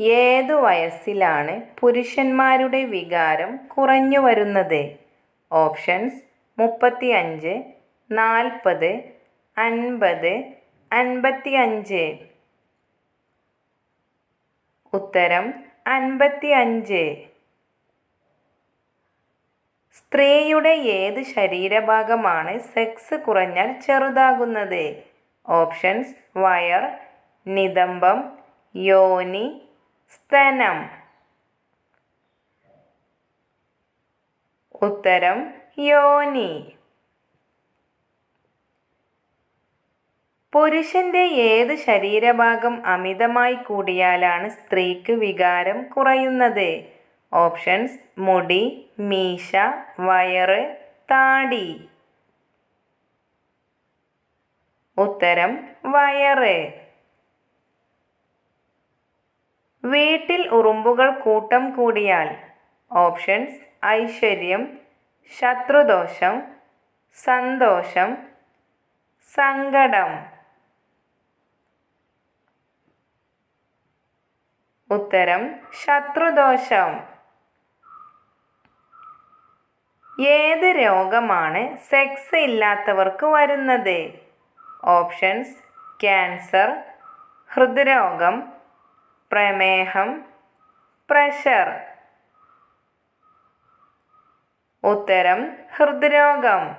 ഏതു വയസ്സിലാണ് പുരുഷന്മാരുടെ വികാരം കുറഞ്ഞു വരുന്നത്? ഓപ്ഷൻസ് മുപ്പത്തി അഞ്ച് നാൽപ്പത്, അൻപത്, അൻപത്തി അഞ്ച് ഉത്തരം അൻപത്തി അഞ്ച് സ്ത്രീയുടെ ഏത് ശരീരഭാഗമാണ് സെക്സ് കുറഞ്ഞാൽ ചെറുതാകുന്നത്? ഓപ്ഷൻസ് വയർ, നിതംബം, യോനി, സ്തനം. ഉത്തരം യോനി. പുരുഷന്റെ ഏത് ശരീരഭാഗം അമിതമായി കൂടിയാലാണ് സ്ത്രീക്ക് വികാരം കുറയുന്നത്? ഓപ്ഷൻസ് മുടി, മീശ, വയറ്, താടി. ഉത്തരം വയറ്. വീട്ടിൽ ഉറുമ്പുകൾ കൂട്ടം കൂടിയാൽ? ഓപ്ഷൻസ് ഐശ്വര്യം, ശത്രുദോഷം, സന്തോഷം, സങ്കടം. ഉത്തരം ശത്രുദോഷം. ഏത് രോഗമാണ് സെക്സ് ഇല്ലാത്തവർക്ക് വരുന്നത്? ഓപ്ഷൻസ് ക്യാൻസർ, ഹൃദ്രോഗം, പ്രമേഹം, പ്രഷർ. ഉത്തരം ഹൃദ്രോഗം.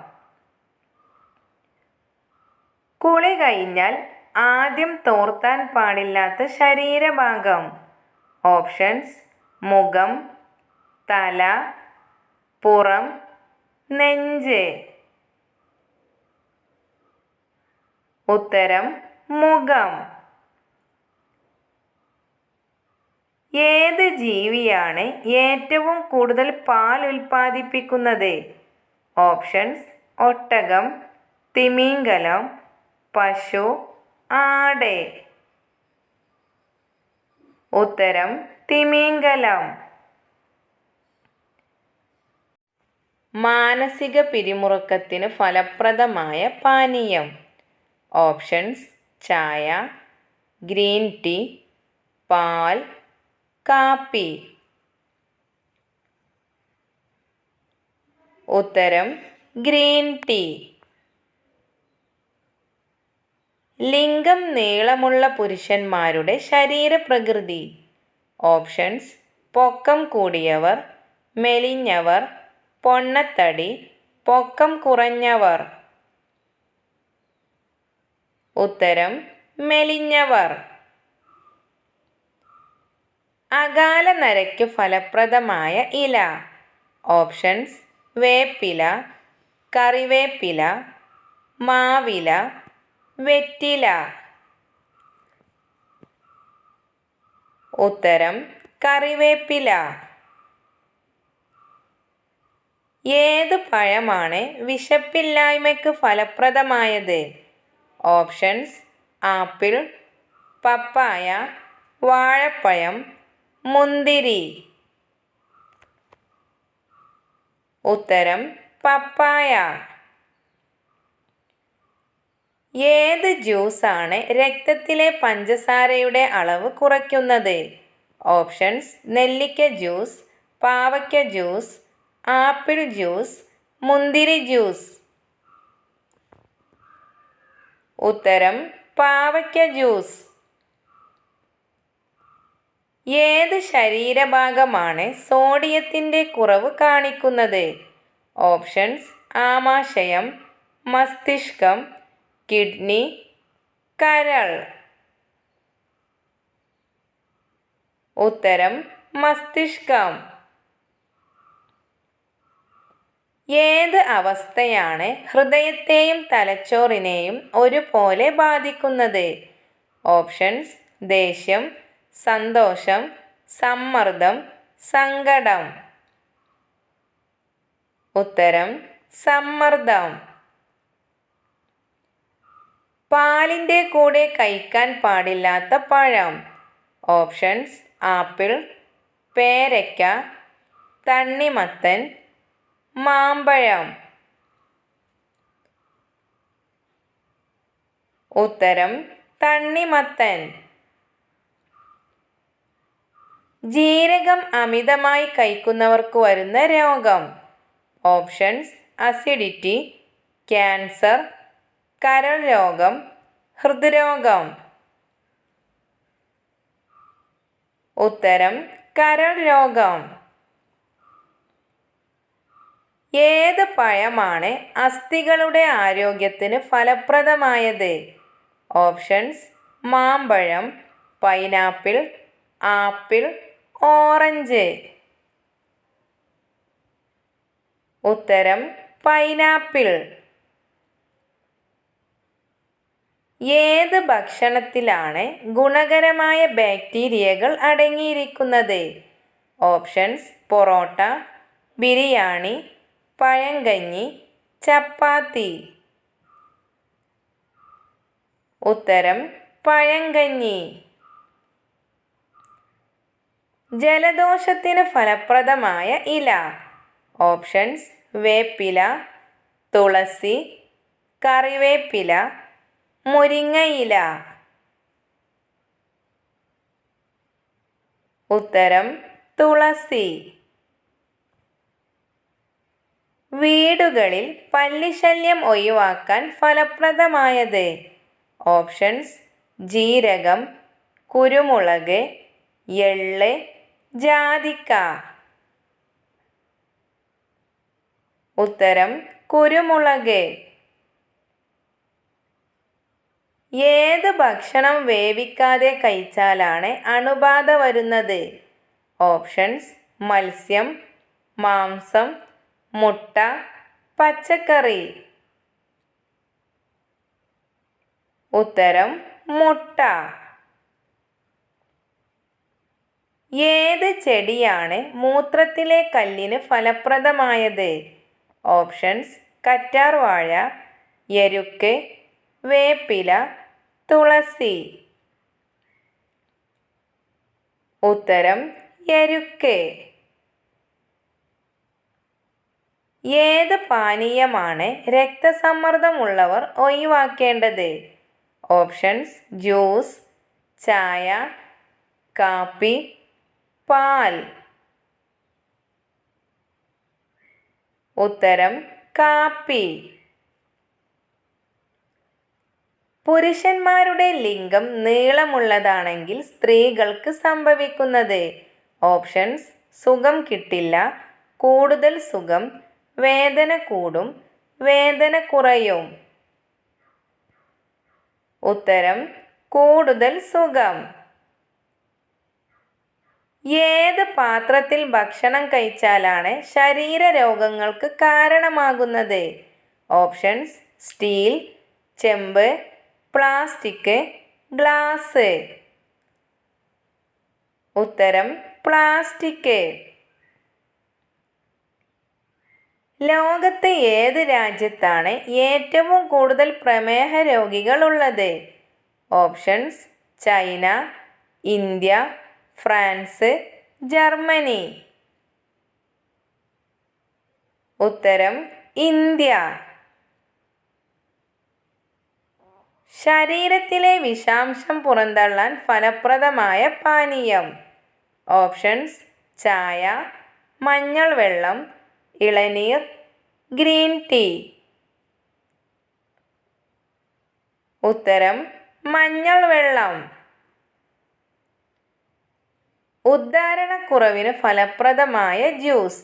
കുളി കഴിഞ്ഞാൽ ആദ്യം തോർത്താൻ പാടില്ലാത്ത ശരീരഭാഗം? ഓപ്ഷൻസ് മുഖം, തല, പുറം, നെഞ്ച്. ഉത്തരം മുഖം. ഏത് ജീവിയാണ് ഏറ്റവും കൂടുതൽ പാൽ ഉൽപ്പാദിപ്പിക്കുന്നത് ഓപ്ഷൻസ് ഒട്ടകം, തിമിംഗലം, പശു, ആട്. ഉത്തരം തിമിംഗലം. മാനസിക പിരിമുറുക്കത്തിന് ഫലപ്രദമായ പാനീയം? ഓപ്ഷൻസ് ചായ, ഗ്രീൻ ടീ, പാൽ, കാപ്പി. ഉത്തരം ഗ്രീൻ ടീ. ലിംഗം നീളമുള്ള പുരുഷന്മാരുടെ ശരീരപ്രകൃതി? ഓപ്ഷൻസ് പൊക്കം കൂടിയവർ, മെലിഞ്ഞവർ, പൊണ്ണത്തടി, പൊക്കം കുറഞ്ഞവർ. ഉത്തരം മെലിഞ്ഞവർ. അകാലനരയ്ക്ക് ഫലപ്രദമായ ഇല? ഓപ്ഷൻസ് വേപ്പില, കറിവേപ്പില, മാവില, വെറ്റില. ഉത്തരം കറിവേപ്പില. ഏത് പഴമാണ് വിശപ്പില്ലായ്മയ്ക്ക് ഫലപ്രദമായത്? ഓപ്ഷൻസ് ആപ്പിൾ, പപ്പായ, വാഴപ്പഴം, മുന്തിരി. ഉത്തരം പപ്പായ. ഏത് ജ്യൂസാണ് രക്തത്തിലെ പഞ്ചസാരയുടെ അളവ് കുറയ്ക്കുന്നത്? ഓപ്ഷൻസ് നെല്ലിക്ക ജ്യൂസ്, പാവയ്ക്ക ജ്യൂസ്, ആപ്പിൾ ജ്യൂസ്, മുന്തിരി ജ്യൂസ്. ഉത്തരം പാവയ്ക്ക ജ്യൂസ്. ഏത് ശരീരഭാഗമാണ് സോഡിയത്തിന്റെ കുറവ് കാണിക്കുന്നത്? ഓപ്ഷൻസ് ആമാശയം, മസ്തിഷ്കം, കിഡ്നി, കരൾ. ഉത്തരം മസ്തിഷ്കം. ഏത് അവസ്ഥയാണ് ഹൃദയത്തെയും തലച്ചോറിനെയും ഒരുപോലെ ബാധിക്കുന്നത്? ഓപ്ഷൻസ് ദേഷ്യം, സന്തോഷം, സമ്മർദ്ദം, സങ്കടം. ഉത്തരം സമ്മർദ്ദം. പാലിന്റെ കൂടെ കഴിക്കാൻ പാടില്ലാത്ത പഴം? ഓപ്ഷൻസ് ആപ്പിൾ, പേരയ്ക്ക, തണ്ണിമത്തൻ, മാമ്പഴം. ഉത്തരം തണ്ണിമത്തൻ. ജീരകം അമിതമായി കഴിക്കുന്നവർക്ക് വരുന്ന രോഗം. ഓപ്ഷൻസ് അസിഡിറ്റി ക്യാൻസർ കരൾ രോഗം ഹൃദ്രോഗം. ഉത്തരം കരൾ രോഗം. ഏത് പഴമാണ് അസ്ഥികളുടെ ആരോഗ്യത്തിന് ഫലപ്രദമായത്? ഓപ്ഷൻസ് മാമ്പഴം പൈനാപ്പിൾ ആപ്പിൾ ഓറഞ്ച്. ഉത്തരം പൈനാപ്പിൾ. ഏത് ഭക്ഷണത്തിലാണ് ഗുണകരമായ ബാക്ടീരിയകൾ അടങ്ങിയിരിക്കുന്നത്? ഓപ്ഷൻസ് പൊറോട്ട ബിരിയാണി പഴങ്കഞ്ഞി ചപ്പാത്തി. ഉത്തരം പഴങ്കഞ്ഞി. ജലദോഷത്തിന് ഫലപ്രദമായ ഇല. ഓപ്ഷൻസ് വേപ്പില തുളസി കറിവേപ്പില മുരിങ്ങയില ഉത്തരം തുളസി. വീടുകളിൽ പല്ലിശല്യം ഒഴിവാക്കാൻ ഫലപ്രദമായത്. ഓപ്ഷൻസ് ജീരകം കുരുമുളക് എള്ള് ജാതിക്ക. ഉത്തരം കുരുമുളക്. ഏത് ഭക്ഷണം വേവിക്കാതെ കഴിച്ചാലാണ് അണുബാധ വരുന്നത്? ഓപ്ഷൻസ് മത്സ്യം മാംസം മുട്ട പച്ചക്കറി. ഉത്തരം മുട്ട. ഏത് ചെടിയാണ് മൂത്രത്തിലെ കല്ലിന് ഫലപ്രദമായത്? ഓപ്ഷൻസ് കറ്റാർവാഴ എരുക്ക് വേപ്പില തുളസി. ഉത്തരം എരുക്ക്. ഏത് പാനീയമാണ് രക്തസമ്മർദ്ദമുള്ളവർ ഒഴിവാക്കേണ്ടത്? ഓപ്ഷൻസ് ജ്യൂസ് ചായ കാപ്പി പാൽ. ഉത്തരം കാപ്പി. പുരുഷന്മാരുടെ ലിംഗം നീളമുള്ളതാണെങ്കിൽ സ്ത്രീകൾക്ക് സംഭവിക്കുന്നത്. ഓപ്ഷൻസ് സുഖം കിട്ടില്ല കൂടുതൽ സുഖം വേദന കൂടും വേദന കുറയും. ഉത്തരം കൂടുതൽ സുഖം. ഏത് പാത്രത്തിൽ ഭക്ഷണം കഴിച്ചാലാണ് ശരീര രോഗങ്ങൾക്ക് കാരണമാകുന്നത്? ഓപ്ഷൻസ് സ്റ്റീൽ ചെമ്പ് പ്ലാസ്റ്റിക് ഗ്ലാസ്. ഉത്തരം പ്ലാസ്റ്റിക്. ലോകത്തെ ഏത് രാജ്യത്താണ് ഏറ്റവും കൂടുതൽ പ്രമേഹ രോഗികളുള്ളത് options China India France Germany. ഉത്തരം ഇന്ത്യ. ശരീരത്തിലെ വിഷാംശം പുറന്തള്ളാൻ ഫലപ്രദമായ പാനീയം. ഓപ്ഷൻസ് ചായ മഞ്ഞൾ വെള്ളം ഇളനീർ ഗ്രീൻ ടീ. ഉത്തരം മഞ്ഞൾ വെള്ളം. ഉദ്ധാരണക്കുറവിന് ഫലപ്രദമായ ജ്യൂസ്.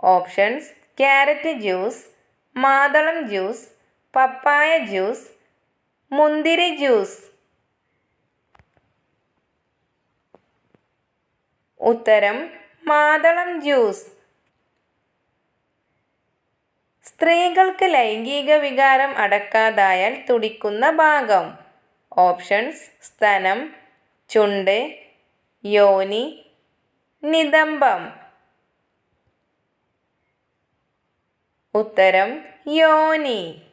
ഓപ്ഷൻസ് ക്യാരറ്റ് ജ്യൂസ് മാതളം ജ്യൂസ് പപ്പായ ജ്യൂസ് മുന്തിരി ജ്യൂസ്. ഉത്തരം മാതളം ജ്യൂസ്. സ്ത്രീകൾക്ക് ലൈംഗിക വികാരം അടക്കാതായാൽ തുടിക്കുന്ന ഭാഗം. ഓപ്ഷൻസ് സ്തനം ചുണ്ട് യോനി നിതംബം. ഉത്തരം യോനി.